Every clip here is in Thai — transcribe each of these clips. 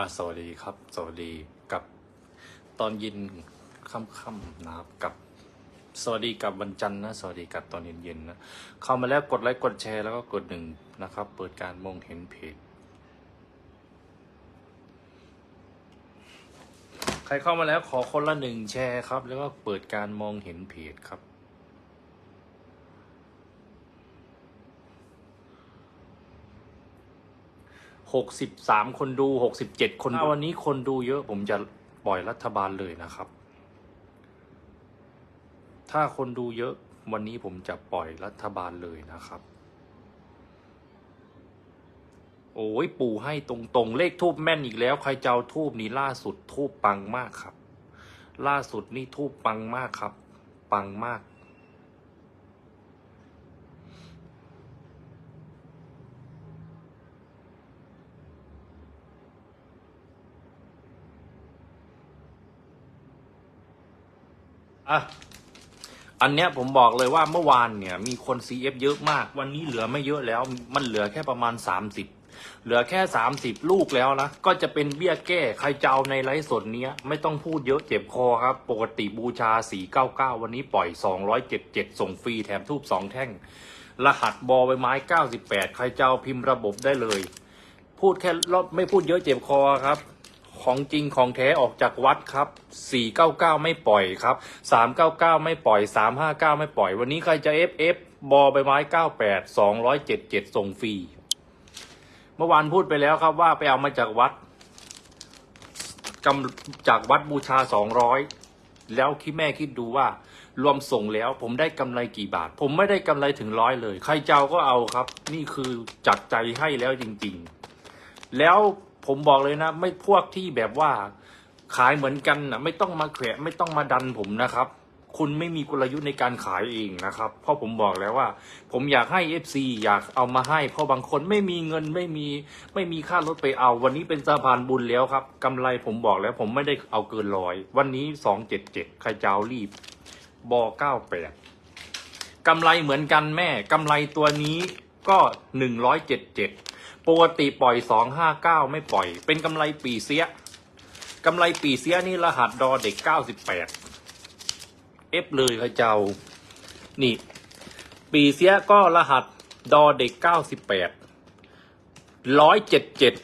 อ่าสวัสดีครับ สวัสดีกับตอนเย็นค่ำๆนะครับกับ สวัสดีกับวันจันทร์นะสวัสดีกับตอนเย็นๆนะเข้ามาแล้วกดไลค์กดแชร์แล้วก็กดหนึ่งนะครับ เปิดการมองเห็นเพจใครเข้ามาแล้วขอคนละหนึ่งแชร์ครับ แล้วก็เปิดการมองเห็นเพจครับ หกสิบสามคนดูหกสิบเจ็ดคนถ้าวันนี้คนดูเยอะผมจะปล่อยรัฐบาลเลยนะครับ ถ้าคนดูเยอะวันนี้ผมจะปล่อยรัฐบาลเลยนะครับ โอ้ยปู่ให้ตรงๆ เลขทูบแม่นอีกแล้ว ใครจะเอาทูบนี้ล่าสุดทูบปังมากครับ ล่าสุดนี่ทูบปังมากครับ ปังมาก อะอันเนี้ยผมบอกเลยว่าเมื่อวานเนี่ย มีคน CF เยอะมาก วันนี้เหลือไม่เยอะแล้ว มันเหลือแค่ประมาณ 30 เหลือแค่ 30 ลูกแล้วนะ ก็จะเป็นเบี้ยแก้ใครจะเอาในไลฟ์สดเนี้ย ไม่ต้องพูดเยอะเจ็บคอครับ ปกติบูชา 499 วันนี้ปล่อย 277 ส่งฟรีแถมทูบ2 แท่ง รหัสบอใบไม้ 98 ใครจะเอาพิมพ์ระบบได้เลย พูดแค่รอบไม่พูดเยอะเจ็บคอครับ ของจริงของแท้ออกจากวัดครับ 499 ไม่ปล่อยครับ 399 ไม่ปล่อย 359 ไม่ปล่อย วันนี้ใครจะ FF บอใบไม้ 98 277 ส่งฟรี เมื่อวานพูดไปแล้วครับว่าไปเอามาจากวัดกำจากวัดบูชา 200 แล้วคิดแม่คิดดูว่ารวมส่งแล้วผมได้กำไรกี่บาท ผมไม่ได้กำไรถึงร้อยเลย ใครเจ้าก็เอาครับ นี่คือจัดใจให้แล้วจริง ๆ แล้ว ผมบอกเลยนะ ไม่พวกที่แบบว่าขายเหมือนกันนะไม่ต้องมาแขวะไม่ต้องมาดันผมนะครับ คุณไม่มีกลยุทธ์ในการขายเองนะครับ เพราะผมบอกแล้วว่า ผมอยากให้ FC อยากเอามาให้ เพราะบางคนไม่มีเงินไม่มีไม่มีค่ารถไปเอา วันนี้เป็นสะพานบุญแล้วครับกำไรผมบอกแล้ว ผมไม่ได้เอาเกินร้อยวันนี้สองเจ็ดเจ็ดใครจะเอารีบบอเก้าแปดกำไรเหมือนกันแม่กำไรตัวนี้ก็หนึ่งร้อยเจ็ดเจ็ด ปกติปล่อยสองห้าเก้าไม่ปล่อย เป็นกำไรปีเสียกำไรปีเสียนี่รหัสดอเด็กเก้าสิบแปดเอฟเลยค่ะเจ้า นี่ ปีเสียก็รหัสดอเด็กเก้าสิบแปดร้อยเจ็ดเจ็ด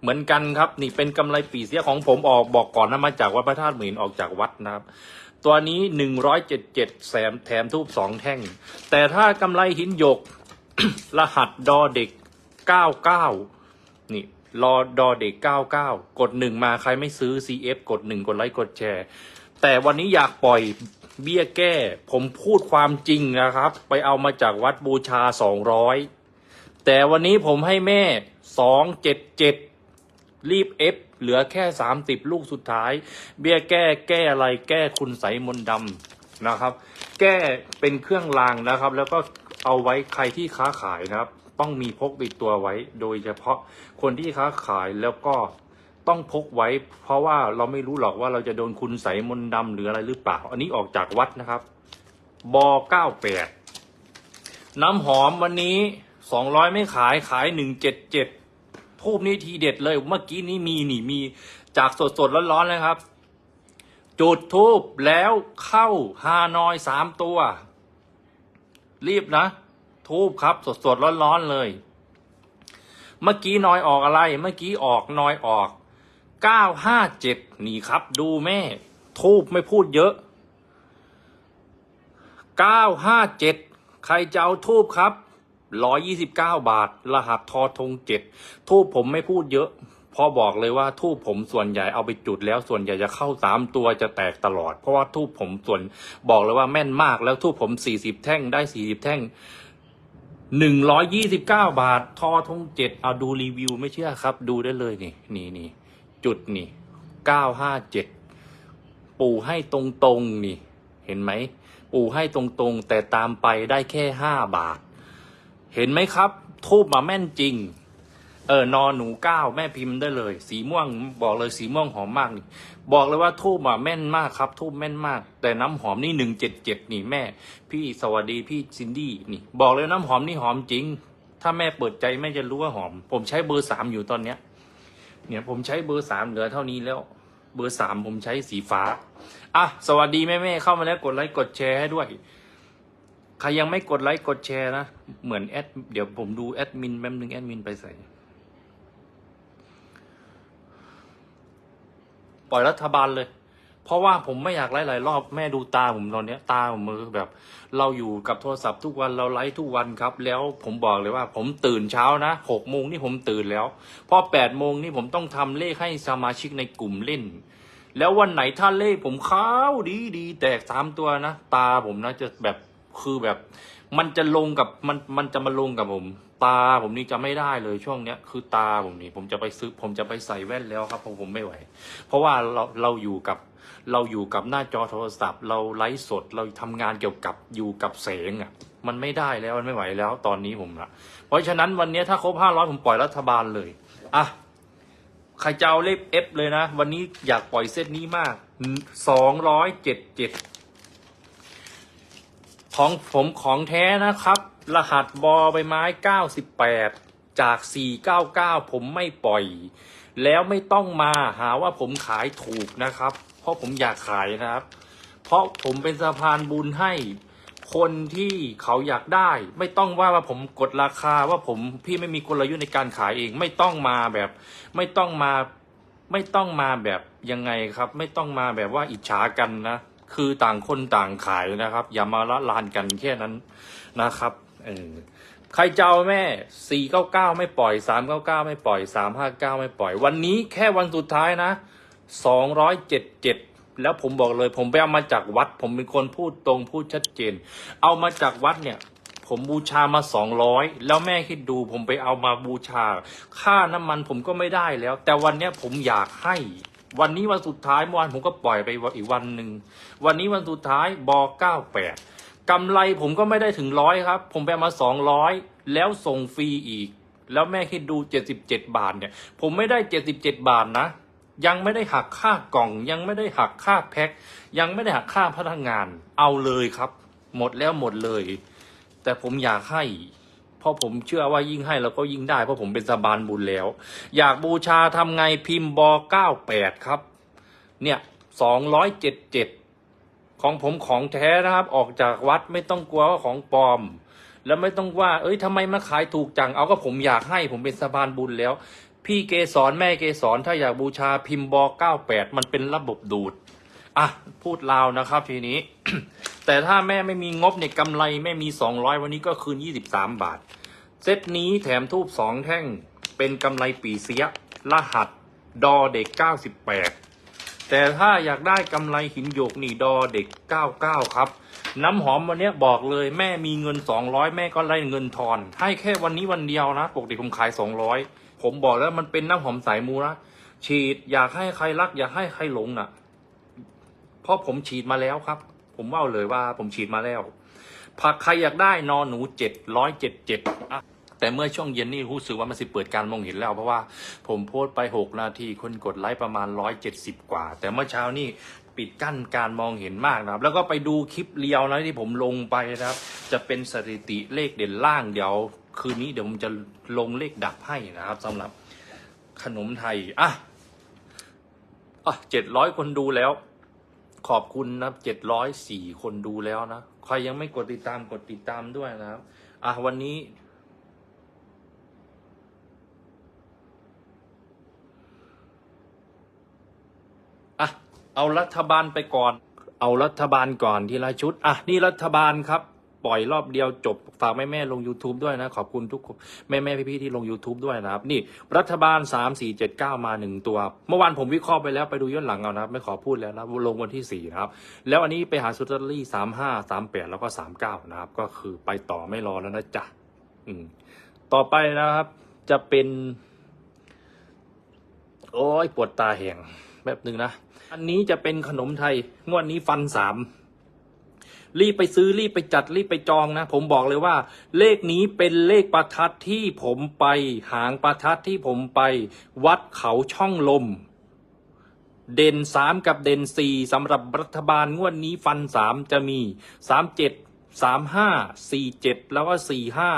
เหมือนกันครับ นี่เป็นกำไรปีเสียของผมออกบอกก่อนนะมาจากวัดพระธาตุหมื่นออกจากวัดนะครับ ตัวนี้หนึ่งร้อยเจ็ดเจ็ดแสมแถมทูบสองแท่ง แต่ถ้ากำไรหินหยกรหัสดอเด็ก 99นี่รอดอเด็ก99กดหนึ่งมาใครไม่ซื้อ CF กดหนึ่งกดไลค์กดแชร์ แต่วันนี้อยากปล่อยเบี้ยแก้ ผมพูดความจริงนะครับ ไปเอามาจากวัดบูชา200แต่วันนี้ผมให้แม่277รีบเอฟเหลือแค่30ลูกสุดท้าย เบี้ยแก้แก้อะไรแก้คุณใสมนดำนะครับ แก้เป็นเครื่องรางนะครับ แล้วก็เอาไว้ใครที่ค้าขายนะครับ ต้องมีพกติดตัวไว้ โดยเฉพาะคนที่ค้าขายแล้วก็ต้องพกไว้ เพราะว่าเราไม่รู้หรอกว่าเราจะโดนคุณใสมนต์ดำหรืออะไรหรือเปล่า อันนี้ออกจากวัดนะครับบเก้าแปดน้ำหอมวันนี้สองร้อยไม่ขายขายหนึ่งเจ็ดเจ็ดทูบนี้ทีเด็ดเลย เมื่อกี้นี้มีนี่มีจากสดสดๆร้อนๆเลยครับ จุดทูบแล้วเข้าฮานอยสามตัว รีบนะ ทูบครับ สดสดร้อนร้อนเลย เมื่อกี้นอยออกอะไร เมื่อกี้ออกนอยออกเก้าห้าเจ็ดนี่ครับ ดูแม่ ทูบไม่พูดเยอะเก้าห้าเจ็ดใครจะเอาทูบครับร้อยี่สิบเก้าบาท รหัสทอทงเจ็ดทูบผมไม่พูดเยอะ พอบอกเลยว่าทูบผมส่วนใหญ่เอาไปจุดแล้วส่วนใหญ่จะเข้าสามตัวจะแตกตลอด เพราะว่าทูบผมส่วนบอกเลยว่าแม่นมากแล้วทูบผมสี่สิบแท่งได้สี่สิบแท่ง หนึ่งร้อยยี่สิบเก้าบาท ทอทงเจ็ดเอาดูรีวิวไม่เชื่อครับ ดูได้เลยนี่นี่นี่จุดนี่เก้าห้าเจ็ดปู่ให้ตรงๆนี่ เห็นไหม ปู่ให้ตรงๆแต่ตามไปได้แค่ห้าบาท เห็นไหมครับ ทูบมาแม่นจริง เออนอหนูเก้าแม่พิมพ์ได้เลย สีม่วงบอกเลยสีม่วงหอมมากนี่ บอกเลยว่าทูบอะแม่นมากครับทูบแม่นมาก แต่น้ำหอมนี่หนึ่งเจ็ดเจ็ดนี่แม่ พี่สวัสดีพี่ซินดี้นี่ บอกเลยน้ำหอมนี่หอมจริง ถ้าแม่เปิดใจแม่จะรู้ว่าหอม ผมใช้เบอร์สามอยู่ตอนเนี้ย เนี่ยผมใช้เบอร์สามเหลือเท่านี้แล้ว เบอร์สามผมใช้สีฟ้าอะสวัสดีแม่ๆเข้ามาแล้วกดไลค์กดแชร์ให้ด้วยใครยังไม่กดไลค์กดแชร์นะ เหมือนแอดเดี๋ยวผมดูแอดมินแป๊บนึงแอดมินไปใส่ ปล่อยรัฐบาลเลย เพราะว่าผมไม่อยากไลฟ์หลายรอบแม่ดูตาผมตอนเนี้ย ตาผมมือแบบ เราอยู่กับโทรศัพท์ทุกวันเราไลฟ์ทุกวันครับ แล้วผมบอกเลยว่า ผมตื่นเช้านะหกโมงนี่ผมตื่นแล้วพอแปดโมงนี่ผมต้องทำเลขให้สมาชิกในกลุ่มเล่น แล้ววันไหนถ้าเลขผมเข้าวดีดีแตกสามตัวนะ ตาผมนะจะแบบคือแบบ มันจะลงกับมันมันจะมาลงกับผม ตาผมนี่จะไม่ได้เลยช่วงเนี้ยคือตาผมนี่ผมจะไปซื้อผมจะไปใส่แว่นแล้วครับเพราะผมไม่ไหว เพราะว่าเราเราอยู่กับเราอยู่กับหน้าจอโทรศัพท์ เราไลฟ์สดเราทำงานเกี่ยวกับอยู่กับแสงอะ มันไม่ได้แล้วมันไม่ไหวแล้วตอนนี้ผมละเพราะฉะนั้นวันนี้ถ้าครบห้าร้อยผมปล่อยรัฐบาลเลยอะใครจะเอาเลขเอฟเลยนะ วันนี้อยากปล่อยเซตนี้มากสองร้อยเจ็ดเจ็ด ของผมของแท้นะครับ รหัสบอใบไม้เก้าสิบแปดจากสี่เก้าเก้าผมไม่ปล่อย แล้วไม่ต้องมาหาว่าผมขายถูกนะครับ เพราะผมอยากขายนะครับ เพราะผมเป็นสะพานบุญให้คนที่เขาอยากได้ ไม่ต้องว่าว่าผมกดราคาว่าผมพี่ไม่มีกลยุทธ์ในการขายเอง ไม่ต้องมาแบบ ไม่ต้องมา ไม่ต้องมาแบบยังไงครับ ไม่ต้องมาแบบว่าอิจฉากันนะ คือต่างคนต่างขายนะครับ อย่ามาละลานกันแค่นั้นนะครับเออใครจะเอาแม่สี่เก้าเก้าไม่ปล่อยสามเก้าเก้าไม่ปล่อยสามห้าเก้าไม่ปล่อย วันนี้แค่วันสุดท้ายนะสองร้อยเจ็ดเจ็ดแล้วผมบอกเลย ผมไปเอามาจากวัด ผมเป็นคนพูดตรงพูดชัดเจน เอามาจากวัดเนี่ยผมบูชามาสองร้อยแล้วแม่คิดดูผมไปเอามาบูชา ค่าน้ำมันผมก็ไม่ได้แล้ว แต่วันเนี้ยผมอยากให้ วันนี้วันสุดท้ายเมื่อวานผมก็ปล่อยไปอีกวันหนึ่งวันนี้วันสุดท้ายบเก้าแปดกำไรผมก็ไม่ได้ถึงร้อยครับ ผมไปมาสองร้อยแล้วส่งฟรีอีก แล้วแม่คิดดูเจ็ดสิบเจ็ดบาทเนี่ย ผมไม่ได้เจ็ดสิบเจ็ดบาทนะ ยังไม่ได้หักค่ากล่อง ยังไม่ได้หักค่าแพ็คยังไม่ได้หักค่าพนักงาน เอาเลยครับ หมดแล้วหมดเลย แต่ผมอยากให้ เพราะผมเชื่อว่ายิ่งให้เราก็ยิ่งได้ เพราะผมเป็นสะบานบุญแล้ว อยากบูชาทำไงพิมพ์บเก้าแปดครับ เนี่ยสองร้อยเจ็ดเจ็ดของผมของแท้นะครับ ออกจากวัดไม่ต้องกลัวว่าของปลอม แล้วไม่ต้องว่า เอ้ยทำไมมาขายถูกจัง เอาก็ผมอยากให้ผมเป็นสะพานบุญแล้ว พี่เกสรแม่เกสรถ้าอยากบูชาพิมพ์บเก้าแปดมันเป็นระบบดูด อะ พูดลาวนะครับทีนี้ แต่ถ้าแม่ไม่มีงบเนี่ยกำไรแม่มีสองร้อยวันนี้ก็คืนยี่สิบสามบาท เซตนี้แถมทูบสองแท่งเป็นกำไรปีเสีย รหัสดอเด็กเก้าสิบแปดแต่ถ้าอยากได้กำไรหินหยกนี่ดอเด็ก 99 ครับ น้ำหอมวันเนี้ยบอกเลยแม่มีเงิน 200 แม่ก็ไล่เงินทอน ให้แค่วันนี้วันเดียวนะ ปกติผมขาย 200 ผมบอกแล้วมันเป็นน้ำหอมสายมูนะฉีดอยากให้ใครรัก อยากให้ใครหลงนะ่ะ เพราะผมฉีดมาแล้วครับ ผมว่าเลยว่าผมฉีดมาแล้วผักใครอยากได้นอนหนูเจ็ดร้อยเจ็ดเจ็ดแต่เมื่อช่วงเย็นนี่รู้สึกว่ามันสิเปิดการมองเห็นแล้ว เพราะว่าผมโพสต์ไปหกนาที คนกดไลค์ประมาณร้อยเจ็ดสิบกว่า แต่เมื่อเช้านี่ปิดกั้นการมองเห็นมากนะครับ แล้วก็ไปดูคลิปเรียวนะที่ผมลงไปนะครับ จะเป็นสถิติเลขเด่นล่างเดี๋ยว คืนนี้เดี๋ยวผมจะลงเลขดับให้นะครับสำหรับขนมไทยอะอะเจ็ดร้อยคนดูแล้ว ขอบคุณนะเจ็ดร้อยสี่คนดูแล้วนะ ใครยังไม่กดติดตามกดติดตามด้วยนะครับ อะวันนี้ อะ เอารัฐบาลไปก่อน เอารัฐบาลก่อนทีละชุด อะ นี่รัฐบาลครับ ปล่อยรอบเดียวจบฝากแม่แม่ๆลง YouTube ด้วยนะ ขอบคุณทุกคนแม่แม่พี่พี่ๆที่ลง YouTube ด้วยนะครับ นี่รัฐบาล 3 4 7 9 มาหนึ่งตัว เมื่อวานผมวิเคราะห์ไปแล้วไปดูย้อนหลังเอานะครับไม่ขอพูดแล้วนะลงวันที่ 4 นะครับ แล้วอันนี้ไปหาสุตเตอรี่35 38 แล้วก็ 39 นะครับ ก็คือไปต่อไม่รอแล้วนะจ๊ะอืมต่อไปนะครับ จะเป็น โอ้ยปวดตาแหงแบบหนึ่งนะ อันนี้จะเป็นขนมไทยงวดนี้ฟันสาม รีบไปซื้อรีบไปจัดรีบไปจองนะ ผมบอกเลยว่า เลขนี้เป็นเลขประทัดที่ผมไปหางประทัดที่ผมไป วัดเขาช่องลม เด่นสามกับเด่นสี่สำหรับรัฐบาลงวดนี้ฟันสามจะมีสามเจ็ดสามห้าสี่เจ็ดแล้วก็สี่ห้า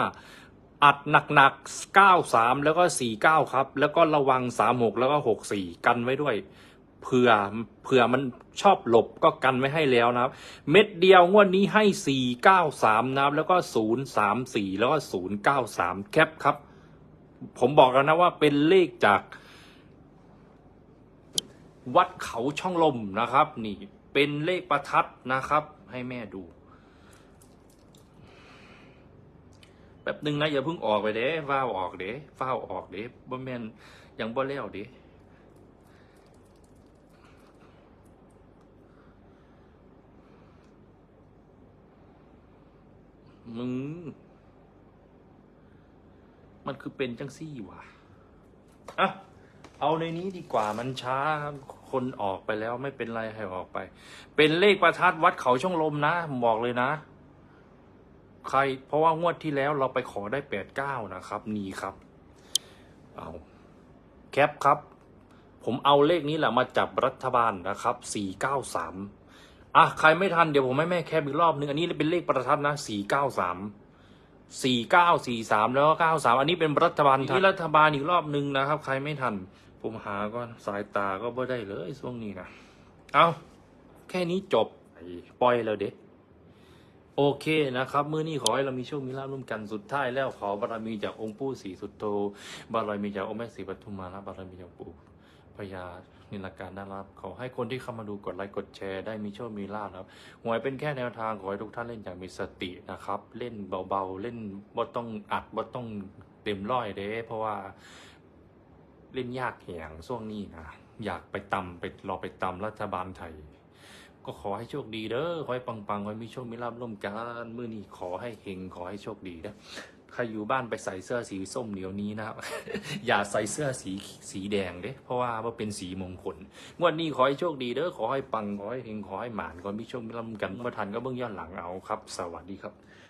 อัดหนักๆ 93 แล้วก็ 49 ครับ แล้วก็ระวัง 36 แล้วก็ 64 กันไว้ด้วย เผื่อเผื่อมันชอบหลบก็กันไว้ให้แล้วนะครับ เม็ดเดียวงวดนี้ให้ 493 นะครับ แล้วก็ 034 แล้วก็ 093 แคปครับ ผมบอกแล้วนะว่าเป็นเลขจาก วัดเขาช่องลมนะครับ นี่เป็นเลขประทัดนะครับ ให้แม่ดูแป๊บหนึ่งนะอย่าเพิ่งออกไปเด้ฟ้าออกเด้ฟ้าออกเด้บ่แม่นยังบ่แล้วเด้ มึง มันคือเป็นจังซี่วะอะเอาในนี้ดีกว่ามันช้าครับคนออกไปแล้วไม่เป็นไรให้ออกไป เป็นเลขประทัดวัดเขาช่องลมนะผมบอกเลยนะ ใคร เพราะว่างวดที่แล้วเราไปขอได้แปดเก้านะครับนี่ครับ เอาแคปครับ ผมเอาเลขนี้แหละมาจับรัฐบาลนะครับสี่เก้าสาม อะใครไม่ทันเดี๋ยวผมให้แม่แคปอีกรอบนึง อันนี้เป็นเลขประทัดนะสี่เก้าสามสี่เก้าสี่สามแล้วก็เก้าสามอันนี้เป็นรัฐบาลไทยรัฐบาลอีกรอบนึงนะครับ ใครไม่ทัน ผมหาก่อนสายตาก็ไม่ได้เลยช่วงนี้นะเอาแค่นี้จบปล่อยแล้วเด็กโอเคนะครับเมื้อนี้ขอให้เรามีโชคมีลาภร่วมกันสุดท้ายแล้วขอบารมีจากองค์ปู่ศรีสุดโธบารมีจากองค์แม่ศรีปทุมมาและบารมีจากปู่พญา นิลการน่ารับ ขอให้คนที่เข้ามาดูกดไลค์กดแชร์ได้มีโชคมีลาภนะครับหวยเป็นแค่แนวทางขอให้ทุกท่านเล่นอย่างมีสตินะครับ เล่นเบาๆ เล่นบ่ต้องอัดบ่ต้องเต็มร้อยเด้เพราะว่าเล่นยากแหงช่วงนี้นะอยากไปตำไปรอไปตำรัฐบาลไทย ก็ขอให้โชคดีเด้อขอให้ปังๆขอให้มีโชคมีลาภร่วมกันมื้อนี้ขอให้เฮงขอให้โชคดีนะ ใครอยู่บ้านไปใส่เสื้อสีส้มเดี๋ยวนี้นะครับ อย่าใส่เสื้อสีสีแดงเด้เพราะว่าว่าเป็นสีมงคลงวดนี้ขอให้โชคดีเด้อขอให้ปังขอให้เฮงขอให้หมานขอให้มีโชคมีลำกันเมื่อทันก็เบื้องย้อนหลังเอาครับ สวัสดีครับ